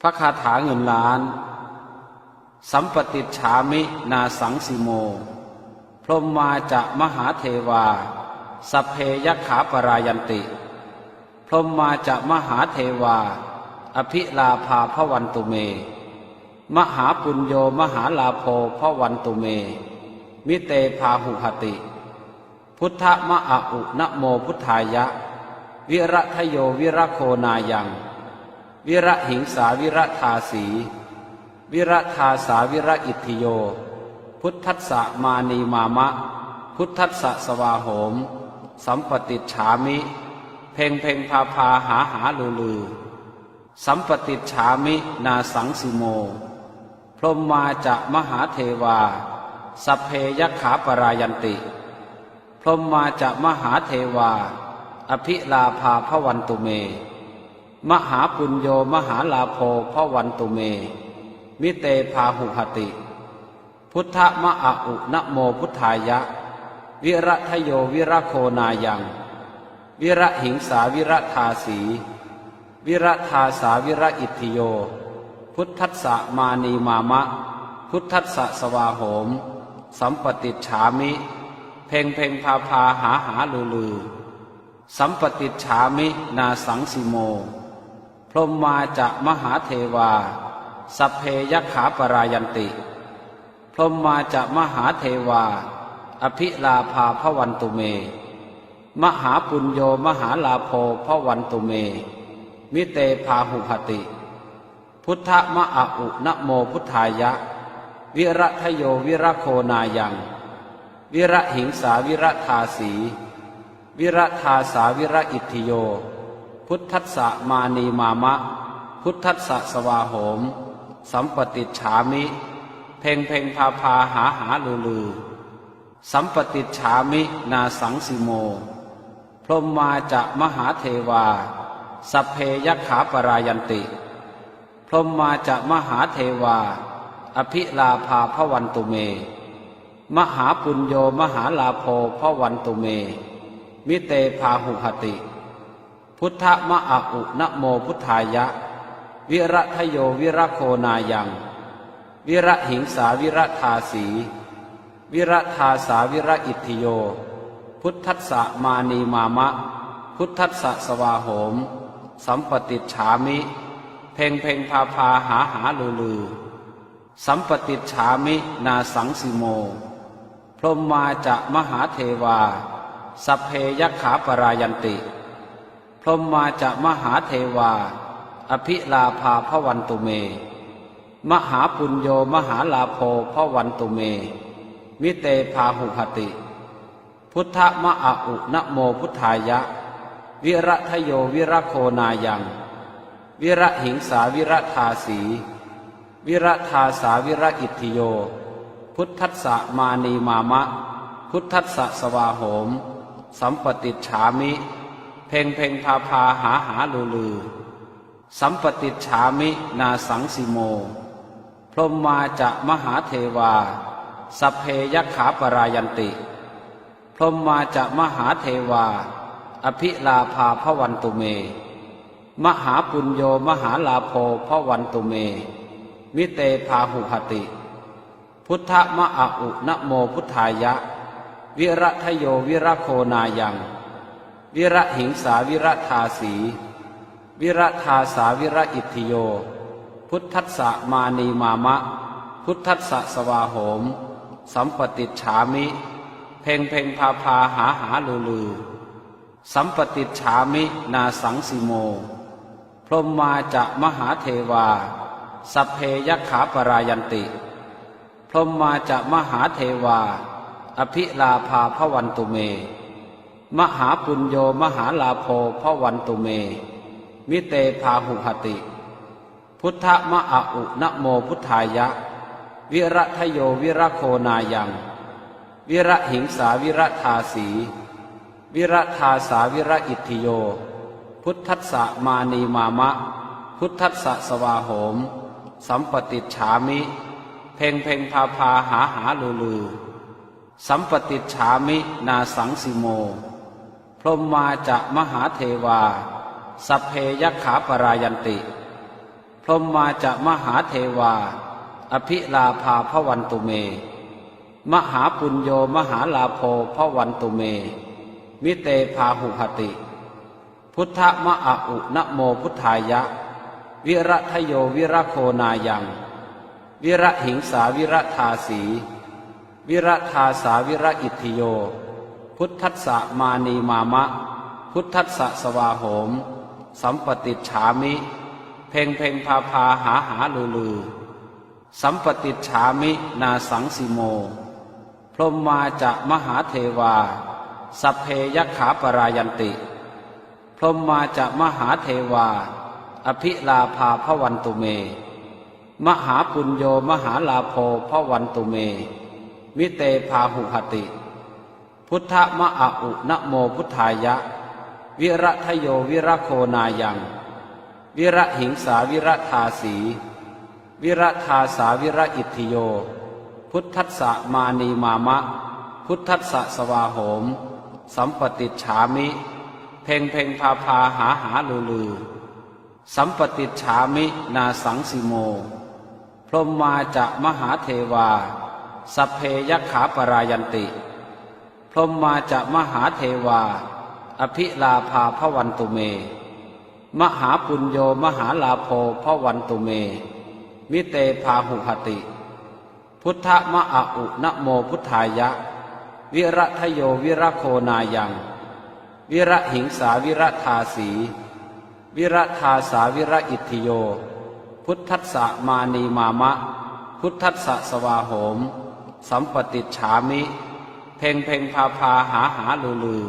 พระคาถาเงินล้าน สัมปติฉามินาสังสิโม พรหมมาจะมหาเทวา สเพยขาปรายันติ พรหมมาจะมหาเทวา อภิลาภาพวันตุเม มหาปุญโยมหาลาโภพวันตุเม มิเตพาหุหติ พุทธมะอะอุนะโมพุทธายะ วิระทโยวิระโคนายัง วิระหิงสาวิระทาสี วิระทาสาวิระอิทธิโย พุทธัสสะมานีมามะ พุทธัสสะสวาโหม สัมปติฉามิ เพ่งเพ่งพาพาหาหาลือลือ สัมปติฉามินาสังสิโม พรมมาจะมหาเทวาสพเพยขาปรายันติ พรมมาจะมหาเทวา อภิลาภาพวันตุเม มหาปุญโยมหาลาโภพวันตุเม มิเตพาหุหติ พุทธมะอะอุนโมพุทธายะ วิระทโยวิระโคนายัง วิระหิงสาวิระทาสี วิระทาสาวิระอิทธิโย พุทธัสสะมานีมามะ พุทธัสสะสวาโหม สัมปติฉามิ เพ่งเพ่งพาพาหาหาลือลือ สัมปติฉามินาสังสิโม พรหมมาจะมหาเทวา สัพเพยขาปรายันติ พรหมมาจะมหาเทวา อภิลาภาพวันตุเม มหาปุญโยมหาลาโภพวันตุเม มิเตพาหุหติ พุทธมะอะอุนะโมพุทธายะ วิระทโยวิระโคนายัง วิระหิงสาวิระทาสี วิระทาสาวิระอิทธิโย พุทธัสสะมานีมามะ พุทธัสสะสวาโหม สัมปติฉามิ เพ่งเพ่งพาพาหาหาลือลือ สัมปติฉามินาสังสิโม พรหมมาจะมหาเทวาสพเพยขาปรายันติ พรหมมาจะมหาเทวา อภิลาภาพวันตุเม มหาปุญโยมหาลาโภพวันตุเม มิเตพาหุหติ พุทธมะอะอุนะโมพุทธายะ วิระทโยวิระโคนายัง วิระหิงสาวิระทาสี วิระทาสาวิระอิทธิโย พุทธัสสะมานีมามะ พุทธัสสะสวาโหม สัมปติฉามิ เพ่งเพ่งพาพาหาหาลือลือ สัมปติฉามินาสังสิโม พรมมาจะมหาเทวาสพเพยขาปรายันติ พรหมมาจะมหาเทวา อภิลาภาพวันตุเม มหาปุญโยมหาลาโภพวันตุเม มิเตพาหุหติ พุทธมะอะอุนโมพุทธายะ วิระทโยวิระโคนายัง วิระหิงสาวิระทาสี วิระทาสาวิระอิทธิโย พุทธัสสะมานีมามะ พุทธัสสะสวาโหม สัมปติฉามิ เพ่งเพ่งพาพาหาหาลือลือ สัมปติฉามินาสังสิโม พรหมมาจะมหาเทวา สเพยขาปรายันติ พรหมมาจะมหาเทวา อภิลาภาพวันตุเม มหาปุญโยมหาลาโภพวันตุเม มิเตพาหุหติ พุทธมะอะอุนะโมพุทธายะ วิระทโยวิระโคนายัง วิระหิงสาวิระทาสี วิระทาสาวิระอิทธิโย พุทธัสสะมานีมามะ พุทธัสสะสวาโหม สัมปติฉามิ เพ่งเพ่งพาพาหาหาลือลือ สัมปติฉามินาสังสิโม พรมมาจะมหาเทวาสพเพยขาปรายันติ พรมมาจะมหาเทวา อภิลาภาพวันตุเม มหาปุญโยมหาลาโภพวันตุเม มิเตพาหุหติ พุทธมะอะอุนะโมพุทธายะ วิระทโยวิระโคนายัง วิระหิงสาวิระทาสี วิระทาสาวิระอิทธิโย พุทธัสสะมานีมามะ พุทธัสสะสวาโหม สัมปติฉามิ เพ่งเพ่งพาพาหาหาลือลือ สัมปติฉามินาสังสิโม พรหมมาจะมหาเทวา สัพเพยขาปรายันติ พรรหมาจะมหาเทวา อภิลาภาพวันตุเม มหาปุญโยมหาลาโภพวันตุเม มิเตพาหุหติ พุทธมะอะอุนะโมพุทธายะ วิระทโยวิระโคนายัง วิระหิงสาวิระทาสี วิระทาสาวิระอิทธิโย พุทธัสสะมานีมามะ พุทธัสสะสวาโหม สัมปติฉามิ เพ่งเพ่งพาพาหาหาลือลือ สัมปติฉามินาสังสิโม พรมมาจะมหาเทวา สัพเพยขาปรายันติ พรมมาจะมหาเทวา อภิลาภาพวันตุเม มหาปุญโยมหาลาโภพวันตุเม มิเตพาหุหติ พุทธมะอะอุนะโมพุทธายะ วิระทโยวิระโคนายัง วิระหิงสาวิระทาสี วิระทาสาวิระอิทธิโย พุทธัสสะมานีมามะ พุทธัสสะสวาโหม สัมปติฉามิ เพ่งเพ่งพาพาหาหาลือลือ สัมปติฉามินาสังสิโม พรมมาจะมหาเทวา สัพเพยขาปรายันติ พรมมาจะมหาเทวา อภิลาภาพวันตุเม มหาปุญโยมหาลาโภพวันตุเม มิเตพาหุหติ พุทธมะอะอุนโมพุทธายะ วิระทโยวิระโคนายัง วิระหิงสาวิระทาสี วิระทาสาวิระอิทธิโย พุทธัสสะมานีมามะ พุทธัสสะสวาโหม สัมปติฉามิ เพ่งเพ่งพาพาหาหาลือลือ